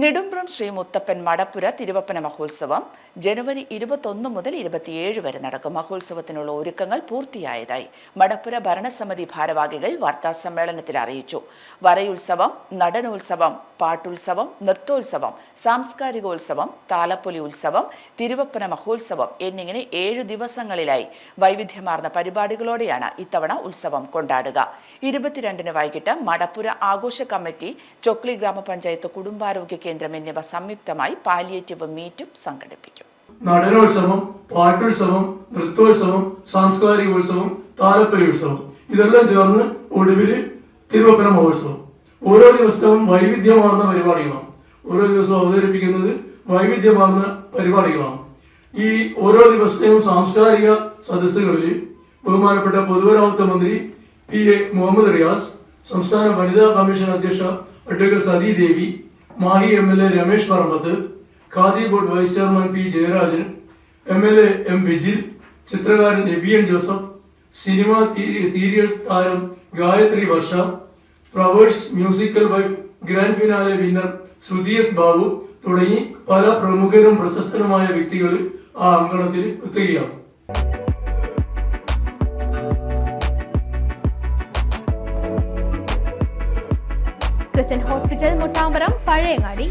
നെടുമ്പ്രം ശ്രീ മുത്തപ്പൻ മടപ്പുര തിരുവപ്പന മഹോത്സവം ജനുവരി ഇരുപത്തൊന്ന് മുതൽ ഇരുപത്തിയേഴ് വരെ നടക്കും. മഹോത്സവത്തിനുള്ള ഒരുക്കങ്ങൾ പൂർത്തിയായതായി മടപ്പുര ഭരണസമിതി ഭാരവാഹികൾ വാർത്താ സമ്മേളനത്തിൽ അറിയിച്ചു. വരയുത്സവം നടനോത്സവം പാട്ടുത്സവം നൃത്തോത്സവം സാംസ്കാരികോത്സവം താലപ്പൊലി ഉത്സവം തിരുവപ്പന മഹോത്സവം എന്നിങ്ങനെ ഏഴു ദിവസങ്ങളിലായി വൈവിധ്യമാർന്ന പരിപാടികളോടെയാണ് ഇത്തവണ ഉത്സവം കൊണ്ടാടുക. ഇരുപത്തിരണ്ടിന് വൈകിട്ട് മടപ്പുര ആഘോഷ കമ്മിറ്റി ചൊക്ലി ഗ്രാമപഞ്ചായത്ത് കുടുംബാരോഗ്യ കേന്ദ്രം എന്നിവ സംയുക്തമായി പാലിയേറ്റീവ് മീറ്റും സംഘടിപ്പിക്കും. നടനോത്സവം പാട്ടുത്സവം നൃത്തോത്സവം സാംസ്കാരികോത്സവം താലപ്പൊലി ഉത്സവം ഇതെല്ലാം ചേർന്ന് ഒടുവിൽ തിരുവപ്പന മഹോത്സവം. ഓരോ ദിവസവും വൈവിധ്യമാർന്ന പരിപാടികളാണ്. ഓരോ ദിവസവും അവതരിപ്പിക്കുന്നത് വൈവിധ്യമാർന്ന പരിപാടികളാണ്. ഈ ഓരോ ദിവസത്തെയും സാംസ്കാരിക സദസ്സുകളിൽ ബഹുമാനപ്പെട്ട പൊതുമരാമത്ത് മന്ത്രി പി എ മുഹമ്മദ് റിയാസ് സംസ്ഥാന വനിതാ കമ്മീഷൻ അധ്യക്ഷ advocate Sathi Devi Mahe M L A Ramesh Parambath khadi board vice chairman P Jayarajan M L A M Vijil ചിത്രകാരൻ എബിയൻ ജോസഫ് സിനിമ സീരിയൽ താരം Gayathri Varsha Flowers musical wife grand finale winner Shruthi S Babu തുടങ്ങി പല പ്രമുഖരും പ്രശസ്തരുമായ വ്യക്തികൾ ആ അങ്കണത്തിൽ എത്തുകയാണ്. Christian hospital Muttambaram Pazhayangadi.